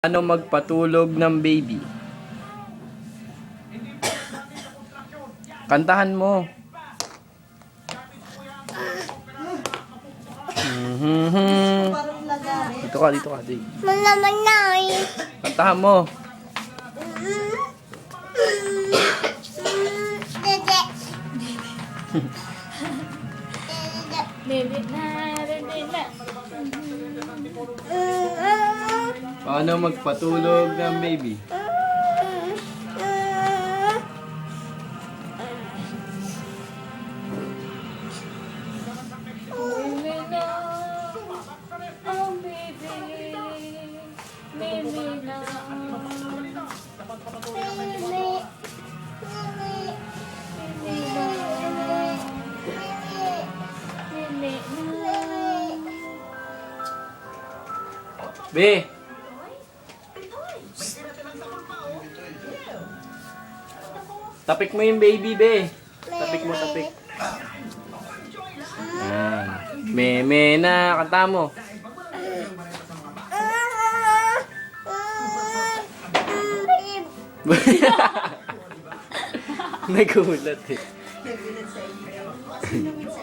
Ano magpatulog ng baby? Kantahan mo. Mhm. Lagari. Dito ka, dito ka. Dito. Malaman na eh. Kantahan mo. Dede. Baby na, baby na. Paano magpatulog ng baby? Baby Tapik mo yung baby, be. Tapik mo, tapik. Yan. Meme na, kanta mo. Nagulat eh. Nagulat sa inyo. Sino sa